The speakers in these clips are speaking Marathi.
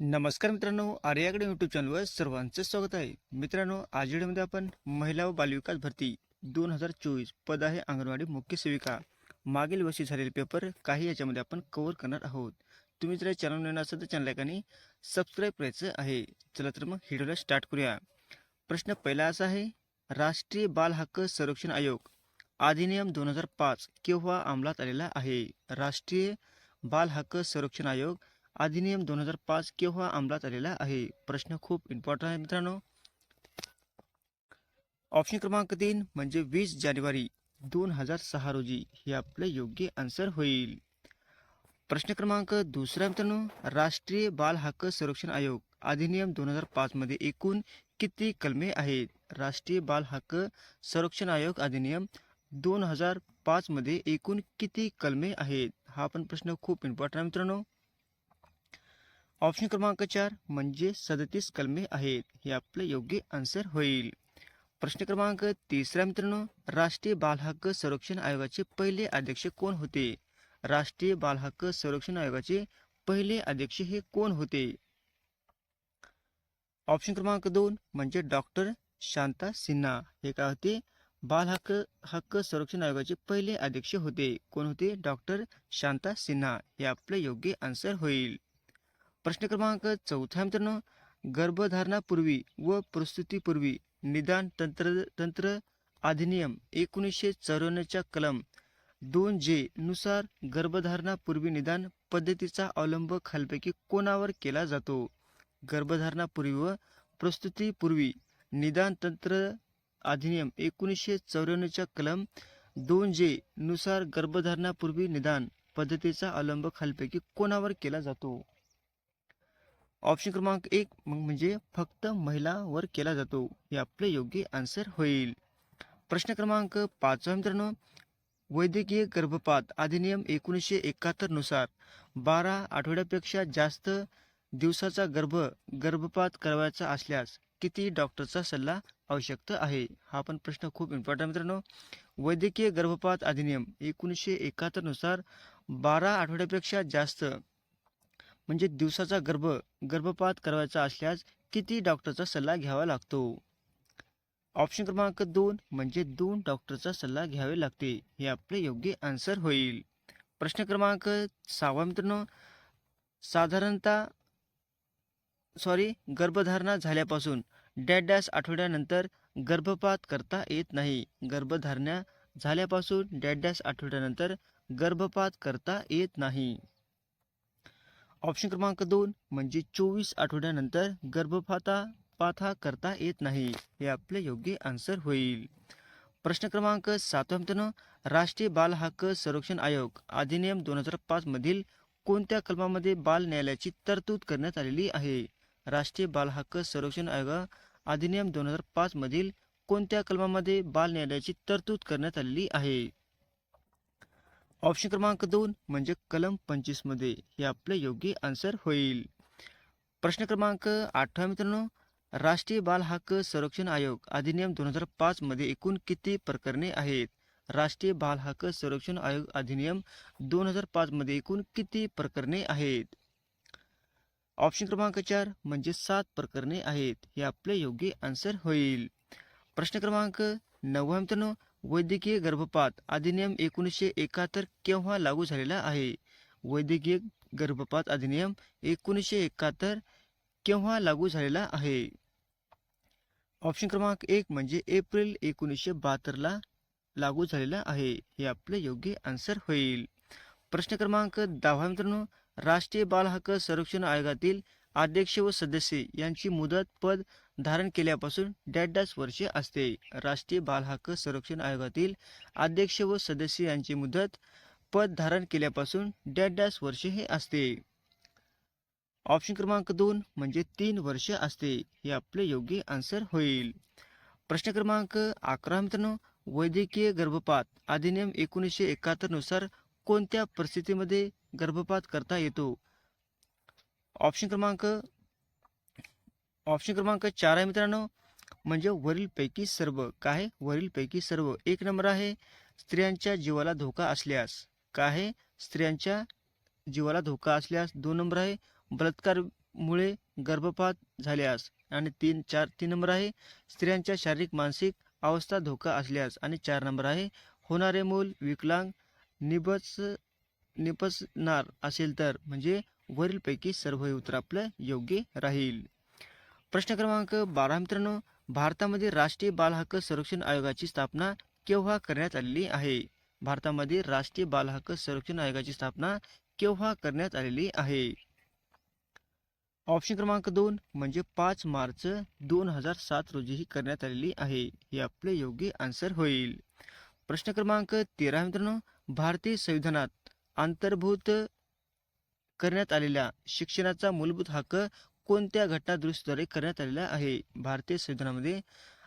नमस्कार मित्रांनो आर्याकडे यूट्यूब चॅनलवर सर्वांचं स्वागत आहे. मित्रांनो आज व्हिडिओमध्ये आपण महिला व बालविकास भरती दोन हजार चोवीस पद आहे अंगणवाडी मुख्य सेविका. मागील वर्षी झालेले पेपर काही याच्यामध्ये आपण कव्हर करणार आहोत. तुम्ही जर चॅनल नवीन असाल तर चॅनल सबस्क्राईब करायचं आहे. चला तर मग व्हिडिओला स्टार्ट करूया. प्रश्न पहिला असा आहे राष्ट्रीय बाल हक्क संरक्षण आयोग अधिनियम दोन हजार पाच केव्हा अंमलात आलेला आहे? राष्ट्रीय बाल हक्क संरक्षण आयोग अधिनियम दोन हजार पाच केव्हा अंमलात आलेला आहे? प्रश्न खूप इम्पॉर्टंट आहे मित्रांनो. ऑप्शन क्रमांक तीन म्हणजे वीस जानेवारी दोन हजार सहा रोजी हे आपलं योग्य आन्सर होईल. प्रश्न क्रमांक दुसरा मित्रांनो राष्ट्रीय बाल हक्क संरक्षण आयोग. अधिनियम दोन हजार पाचमध्ये एकूण किती कलमे आहेत? राष्ट्रीय बाल हक्क संरक्षण आयोग अधिनियम दोन हजार पाचमध्ये एकूण किती कलमे आहेत? हा पण प्रश्न खूप इम्पॉर्टंट आहे मित्रांनो. ऑप्शन क्रमांक चार म्हणजे सदतीस कलमे आहेत. हे आपलं योग्य आन्सर होईल. प्रश्न क्रमांक तिसरा मित्रांनो राष्ट्रीय बालहक्क संरक्षण आयोगाचे पहिले अध्यक्ष कोण होते? राष्ट्रीय बालहक्क संरक्षण आयोगाचे पहिले अध्यक्ष हे कोण होते? ऑप्शन क्रमांक दोन म्हणजे डॉक्टर शांता सिन्हा. हे काय होते? बाल हक्क हक्क संरक्षण आयोगाचे पहिले अध्यक्ष होते. कोण होते? डॉक्टर शांता सिन्हा. हे आपलं योग्य आन्सर होईल. प्रश्न क्रमांक चौथा मित्रांनो. गर्भधारणापूर्वी व प्रस्तुतीपूर्वी निदान तंत्र तंत्र अधिनियम एकोणीसशे चौऱ्याण्णवच्या कलम दोन जे नुसार गर्भधारणापूर्वी निदान पद्धतीचा अवलंब खालपैकी कोणावर केला जातो? गर्भधारणापूर्वी व प्रस्तुतीपूर्वी निदान तंत्र अधिनियम एकोणीसशे चौऱ्याण्णवच्या कलम दोन जे नुसार गर्भधारणापूर्वी निदान पद्धतीचा अवलंब खालपैकी कोणावर केला जातो? ऑप्शन क्रमांक एक मग म्हणजे फक्त महिलावर केला जातो. हे आपले योग्य आन्सर होईल. प्रश्न क्रमांक पाचवा मित्रांनो वैद्यकीय गर्भपात अधिनियम एकोणीसशे एकाहत्तरनुसार बारा आठवड्यापेक्षा जास्त दिवसाचा गर्भ गर्भपात करावायचा असल्यास किती डॉक्टरचा सल्ला आवश्यक आहे? हा पण प्रश्न खूप इम्पॉर्टंट मित्रांनो. वैद्यकीय गर्भपात अधिनियम एकोणीसशे एकाहत्तरनुसार बारा आठवड्यापेक्षा जास्त म्हणजे दिवसाचा गर्भ गर्भपात करायचा असल्यास किती डॉक्टरचा सल्ला घ्यावा लागतो? ऑप्शन क्रमांक दोन म्हणजे दोन डॉक्टरचा सल्ला घ्यावे लागते. हे आपले योग्य आन्सर होईल. प्रश्न क्रमांक सहावा मित्रांनो साधारणतः सॉरी गर्भधारणा झाल्यापासून डॅड डॅश आठवड्यानंतर गर्भपात करता येत नाही. गर्भधारणा झाल्यापासून डॅड डॅश आठवड्यानंतर गर्भपात करता येत नाही. ऑप्शन क्रमांक दोन म्हणजे चोवीस आठवड्यानंतर गर्भपाता पाथा करता येत नाही. हे आपले योग्य आन्सर होईल. प्रश्न क्रमांक सातवा मित्रांनो राष्ट्रीय बाल हक्क संरक्षण आयोग अधिनियम दोन हजार पाच मधील कोणत्या कलमामध्ये बाल न्यायालयाची तरतूद करण्यात आलेली आहे? राष्ट्रीय बाल हक्क संरक्षण आयोग अधिनियम दोन हजार पाच मधील कोणत्या कलमामध्ये बाल न्यायालयाची तरतूद करण्यात आलेली आहे? ऑप्शन क्रमांक दोन म्हणजे कलम पंचवीसमध्ये हे आपले योग्य आन्सर होईल. प्रश्न क्रमांक आठवा मित्रांनो. राष्ट्रीय बाल हक्क संरक्षण आयोग अधिनियम दोन हजार पाचमध्ये एकूण किती प्रकरणे आहेत? राष्ट्रीय बाल हक्क संरक्षण आयोग अधिनियम दोन हजार पाचमध्ये एकूण किती प्रकरणे आहेत? ऑप्शन क्रमांक चार म्हणजे सात प्रकरणे आहेत. हे आपले योग्य आन्सर होईल. प्रश्न क्रमांक नववा मित्रांनो. वैद्यकीय गर्भपात अधिनियम एकोणीसशे एकाहत्तर केव्हा लागू झालेला आहे? वैद्यकीय गर्भपात अधिनियम एकोणीसशे एकाहत्तर केव्हा लागू झालेला आहे? ऑप्शन क्रमांक एक म्हणजे एप्रिल एकोणीसशे बहात्तरला लागू झालेला आहे. हे आपले योग्य आन्सर होईल. प्रश्न क्रमांक दहा मित्रांनो. राष्ट्रीय बाल हक्क संरक्षण आयोगातील अध्यक्ष व सदस्य यांची मुदत पद धारण केल्यापासून डॅड वर्षे असते. राष्ट्रीय बाल हक्क संरक्षण आयोगातील अध्यक्ष व सदस्य यांची मुदत पद धारण केल्यापासून डॅडडॅस वर्षे हे असते. ऑप्शन क्रमांक दोन म्हणजे तीन वर्ष असते. हे आपले योग्य आन्सर होईल. प्रश्न क्रमांक अकरा मित्रांनो वैद्यकीय गर्भपात अधिनियम एकोणीसशे एकाहत्तरनुसार कोणत्या परिस्थितीमध्ये गर्भपात करता येतो? ऑप्शन क्रमांक ऑप्शन क्रमांक चार आहे मित्रांनो. म्हणजे वरीलपैकी सर्व काय वरीलपैकी सर्व. एक नंबर आहे स्त्रियांच्या जीवाला धोका असल्यास. काय स्त्रियांच्या जीवाला धोका असल्यास. दोन नंबर आहे बलात्कारमुळे गर्भपात झाल्यास. आणि तीन चार तीन नंबर आहे स्त्रियांच्या शारीरिक मानसिक अवस्था धोका असल्यास. आणि चार नंबर आहे होणारे मूल विकलांग निबस निपसणार असेल तर. म्हणजे वरीलपैकी सर्व हे उत्तर आपलं योग्य राहील. प्रश्न क्रमांक बारा मित्रांनो. भारतामध्ये राष्ट्रीय बालहक्क संरक्षण आयोगाची स्थापना केव्हा करण्यात आलेली आहे? भारतामध्ये राष्ट्रीय बालहक्क संरक्षण आयोगाची स्थापना केव्हा करण्यात आलेली आहे? ऑप्शन क्रमांक दोन म्हणजे पाच मार्च दोन हजार सात रोजी ही करण्यात आलेली आहे. हे आपले योग्य आन्सर होईल. प्रश्न क्रमांक तेरा मित्रांनो. भारतीय संविधानात अंतर्भूत करण्यात आलेल्या शिक्षणाचा मूलभूत हक्क कोणत्या घटनादुरुस्तीद्वारे करण्यात आलेला आहे? भारतीय संविधानामध्ये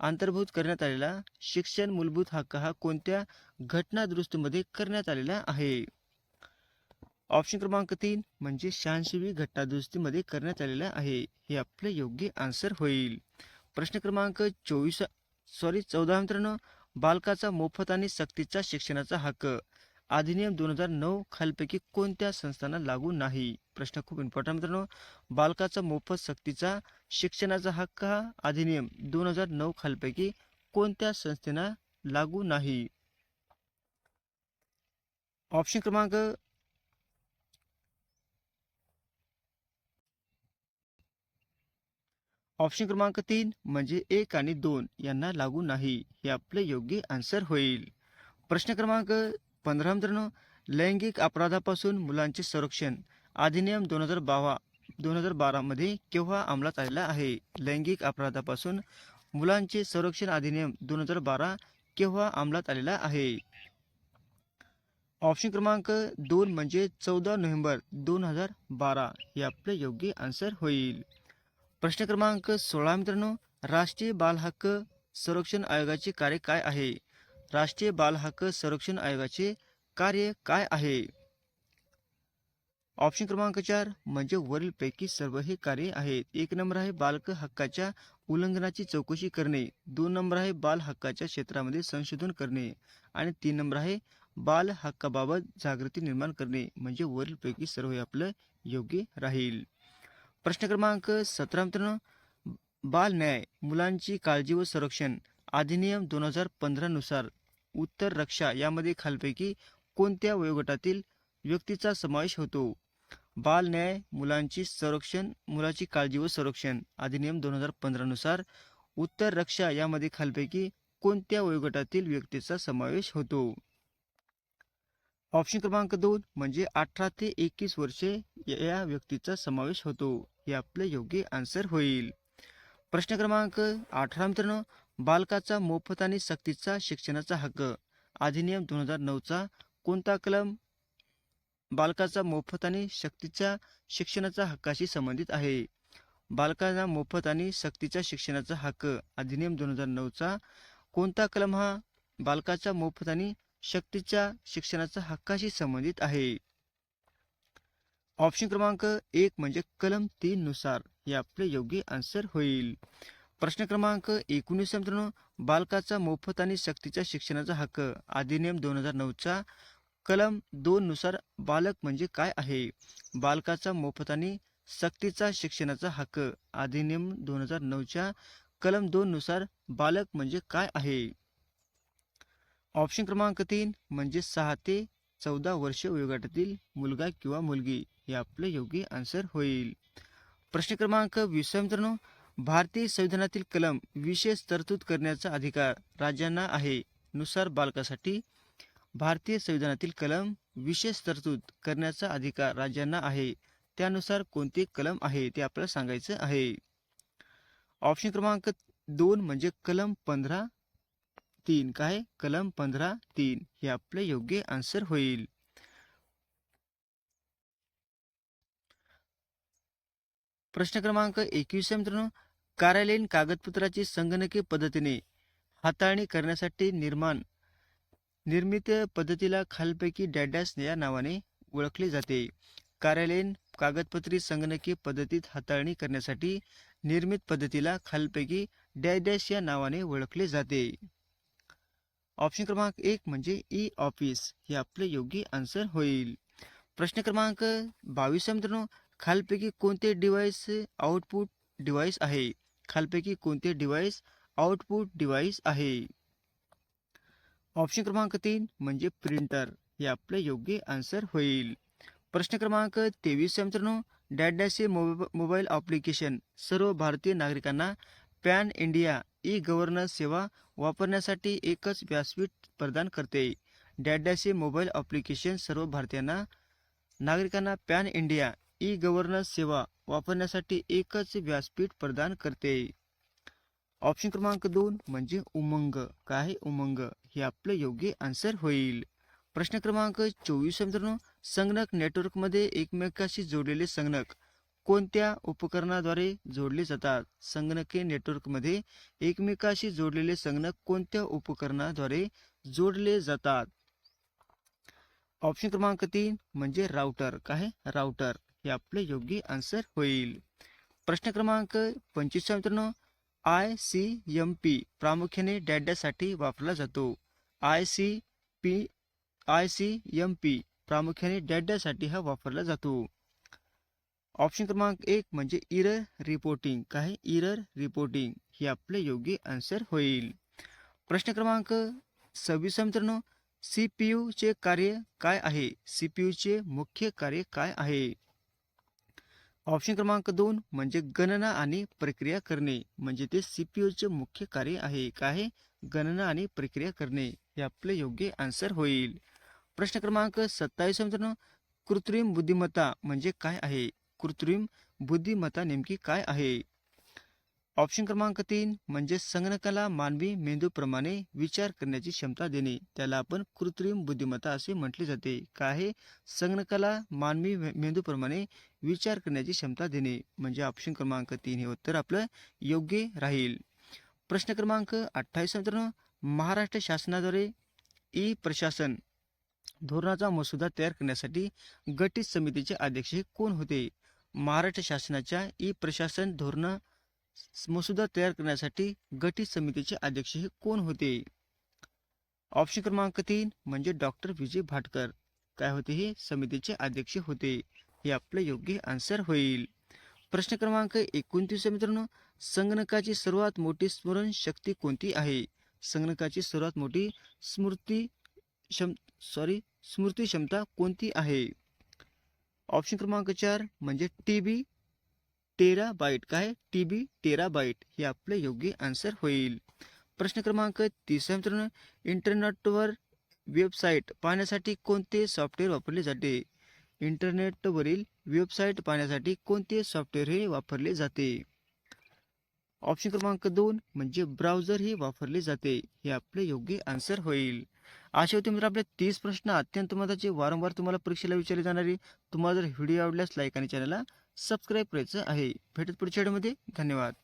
अंतर्भूत करण्यात आलेला शिक्षण मूलभूत हक्क हा कोणत्या घटनादुरुस्तीमध्ये करण्यात आलेला आहे? ऑप्शन क्रमांक तीन म्हणजे शहाऐंशीवी घटनादुरुस्तीमध्ये करण्यात आलेला आहे. हे आपले योग्य आन्सर होईल. प्रश्न क्रमांक चोवीस सॉरी चौदा मित्रांनो बालकाचा मोफत आणि सक्तीचा शिक्षणाचा हक्क. अधिनियम दोन हजार नऊ खालपैकी कोणत्या संस्थांना लागू नाही? प्रश्न खूप इम्पॉर्टंट मित्रांनो. बालकाचा मोफत सक्तीचा शिक्षणाचा हक्क हा अधिनियम दोन हजार नऊ खालपैकी कोणत्या संस्थेना लागू नाही? ऑप्शन क्रमांक ऑप्शन क्रमांक तीन म्हणजे एक आणि दोन यांना लागू नाही. हे आपले योग्य आन्सर होईल. प्रश्न क्रमांक पंधरा मित्रांनो लैंगिक अपराधापासून मुलांचे संरक्षण. अधिनियम दोन हजार बावा दोन हजार बारामध्ये केव्हा अंमलात आलेला आहे? लैंगिक अपराधापासून मुलांचे संरक्षण अधिनियम दोन हजार बारा केव्हा अंमलात आलेला आहे? ऑप्शन क्रमांक दोन म्हणजे चौदा नोव्हेंबर दोन हजार बारा. हे आपले योग्य आन्सर होईल. प्रश्न क्रमांक सोळा मित्रांनो राष्ट्रीय बाल हक्क संरक्षण आयोगाचे कार्य काय आहे? राष्ट्रीय बाल हक्क संरक्षण आयोगाचे कार्य काय आहे? ऑप्शन क्रमांक चार म्हणजे वरीलपैकी सर्व हे कार्य आहेत. एक नंबर आहे बालक हक्काच्या उल्लंघनाची चौकशी करणे. दोन नंबर आहे बाल हक्काच्या क्षेत्रामध्ये संशोधन करणे. आणि तीन नंबर आहे बाल हक्काबाबत जागृती निर्माण करणे. म्हणजे वरीलपैकी सर्व हे आपलं योग्य राहील. प्रश्न क्रमांक सतरा मित्रांनो बाल न्याय मुलांची काळजी व संरक्षण अधिनियम दोन हजार पंधरा नुसार उत्तर रक्षा यामध्ये खालपैकी कोणत्या वयोगटातील व्यक्तीचा समावेश होतो? बाल न्याय मुलांची संरक्षण मुलाची काळजी व संरक्षण अधिनियम दोन हजार पंधरा नुसार उत्तर रक्षा यामध्ये खालपैकी कोणत्या वयोगटातील व्यक्तीचा समावेश होतो? ऑप्शन क्रमांक दोन म्हणजे अठरा ते एकवीस वर्षे या व्यक्तीचा समावेश होतो. हे आपले योग्य आन्सर होईल. प्रश्न क्रमांक अठरा मित्रांनो बालकाचा मोफत आणि सक्तीचा शिक्षणाचा हक्क. अधिनियम दोन हजार नऊचा कोणता कलम? बालकाचा मोफत आणि सक्तीच्या शिक्षणाचा हक्काशी संबंधित आहे. बालकांना मोफत आणि सक्तीच्या शिक्षणाचा हक्क. अधिनियम दोन हजार नऊचा कोणता कलम हा? बालकाच्या मोफत आणि शक्तीच्या शिक्षणाचा हक्काशी संबंधित आहे. ऑप्शन क्रमांक एक म्हणजे कलम तीन नुसार. हे आपले योग्य आन्सर होईल. प्रश्न क्रमांक एकोणीस मित्रांनो बालकाचा मोफत आणि सक्तीच्या शिक्षणाचा हक्क अधिनियम दोन हजार नऊचा कलम दोननुसार बालक म्हणजे काय आहे? बालकाचा मोफत आणि सक्तीचा शिक्षणाचा हक्क अधिनियम दोन हजार नऊच्या कलम दोननुसार बालक म्हणजे काय आहे? ऑप्शन क्रमांक तीन म्हणजे सहा ते चौदा वर्ष वयोगटातील मुलगा किंवा मुलगी हे आपले योग्य आन्सर होईल. प्रश्न क्रमांक वीस मित्रांनो भारतीय संविधानातील कलम विशेष तरतूद करण्याचा अधिकार राज्यांना आहे. नुसार बालकासाठी भारतीय संविधानातील कलम विशेष तरतूद करण्याचा अधिकार राज्यांना आहे. त्यानुसार कोणते कलम आहे ते आपल्याला सांगायचं आहे. ऑप्शन क्रमांक दोन म्हणजे कलम पंधरा तीन. काय? कलम पंधरा तीन. हे आपले योग्य आन्सर होईल. प्रश्न क्रमांक एकवीस मित्रांनो. कार्यालयीन कागदपत्राची संगणकीय पद्धतीने हाताळणी करण्यासाठी निर्माण निर्मित पद्धतीला खालपैकी डॅडॅस या नावाने ओळखले जाते. कार्यालयीन कागदपत्री संगणकीय पद्धतीत हाताळणी करण्यासाठी निर्मित पद्धतीला खालपैकी डॅडॅश या नावाने ओळखले जाते. ऑप्शन क्रमांक एक म्हणजे ई ऑफिस हे आपले योग्य आन्सर होईल. प्रश्न क्रमांक बावीस मित्रांनो. खालपैकी कोणते डिव्हाइस आउटपुट डिव्हाइस आहे? खालपैकी कोणते डिव्हाइस आउटपुट डिव्हाइस आहे? ऑप्शन क्रमांक तीन म्हणजे प्रिंटर हे आपलं योग्य आन्सर होईल. प्रश्न क्रमांक तेवीस मित्रांनो. डॅडॅचे मोबाईल ॲप्लिकेशन सर्व भारतीय नागरिकांना पॅन इंडिया ई गव्हर्नन्स सेवा वापरण्यासाठी एकच व्यासपीठ प्रदान करते. डॅडॅचे मोबाईल ॲप्लिकेशन सर्व भारतीयांना नागरिकांना पॅन इंडिया ई गव्हर्नन्स सेवा वापरण्यासाठी एकच व्यासपीठ प्रदान करते. ऑप्शन क्रमांक दोन म्हणजे उमंग. काय उमंग? हे आपलं योग्य आन्सर होईल. प्रश्न क्रमांक चोवीस मित्रांनो. संगणक नेटवर्कमध्ये एकमेकाशी जोडलेले संगणक कोणत्या उपकरणाद्वारे जोडले जातात? संगणके नेटवर्कमध्ये एकमेकाशी जोडलेले संगणक कोणत्या उपकरणाद्वारे जोडले जातात? ऑप्शन क्रमांक तीन म्हणजे राउटर. काय? राउटर. हे आपले योग्य आन्सर होईल. प्रश्न क्रमांक पंचवीस मित्रांनो आय सी एम पी प्रामुख्याने डॅड्यासाठी वापरला जातो. I C P I C M P प्रामुख्याने डॅड्यासाठी हा वापरला जातो. ऑप्शन क्रमांक एक म्हणजे इरर रिपोर्टिंग काय? इरर रिपोर्टिंग हे आपले योग्य आन्सर होईल. प्रश्न क्रमांक सव्वीस मित्रांनो सी पी चे कार्य काय आहे? सी पी चे मुख्य कार्य काय आहे? ऑप्शन क्रमांक दोन म्हणजे गणना आणि प्रक्रिया करणे म्हणजे ते सीपीयूचे चे मुख्य कार्य आहे. काय गणना आणि प्रक्रिया करणे. हे आपले योग्य आन्सर होईल. प्रश्न क्रमांक सत्तावीस मित्रांनो. कृत्रिम बुद्धिमत्ता म्हणजे काय आहे? कृत्रिम बुद्धिमत्ता नेमकी काय आहे? ऑप्शन क्रमांक तीन म्हणजे संगणकाला मानवी मेंदूप्रमाणे विचार करण्याची क्षमता देणे. त्याला आपण कृत्रिम बुद्धिमत्ता असे म्हटले जाते. काय आहे? संगणकाला मानवी मेंदूप्रमाणे विचार करण्याची क्षमता देणे म्हणजे ऑप्शन क्रमांक तीन हे उत्तर आपलं योग्य राहील. प्रश्न क्रमांक अठ्ठावीस मित्रांनो महाराष्ट्र शासनाद्वारे ई प्रशासन धोरणाचा मसुदा तयार करण्यासाठी गटित समितीचे अध्यक्ष हे कोण होते? महाराष्ट्र शासनाच्या ई प्रशासन धोरण मसुदा तयार करण्यासाठी गटित समितीचे अध्यक्ष हे कोण होते? ऑप्शन क्रमांक तीन म्हणजे डॉक्टर विजय भाटकर. काय होते? हे समितीचे अध्यक्ष होते. हे आपलं योग्य आन्सर होईल. प्रश्न क्रमांक एकोणतीस मित्रांनो. संगणकाची सर्वात मोठी स्मरण शक्ती कोणती आहे? संगणकाची सर्वात मोठी स्मृती क्षम सॉरी स्मृती क्षमता कोणती आहे? ऑप्शन क्रमांक चार म्हणजे टी बी टेरा बाईट काय? टी बी टेरा बाईट हे आपले योग्य आन्सर होईल. प्रश्न क्रमांक तिसरा मित्रांनो. इंटरनेटवर वेबसाईट पाहण्यासाठी कोणते सॉफ्टवेअर वापरले जाते? इंटरनेटवरील वेबसाईट पाहण्यासाठी कोणते सॉफ्टवेअर हे वापरले जाते? ऑप्शन क्रमांक दोन म्हणजे ब्राउझर हे वापरले जाते. हे आपले योग्य आन्सर होईल. अशा होते मित्र आपले तीस प्रश्न अत्यंत महत्त्वाचे. वारंवार तुम्हाला परीक्षेला विचारले जाणारे. तुम्हाला जर व्हिडिओ आवडल्यास लाईक आणि चॅनलला सबस्क्राईब करायचं आहे. भेटत पुढच्या व्हिडिओमध्ये धन्यवाद.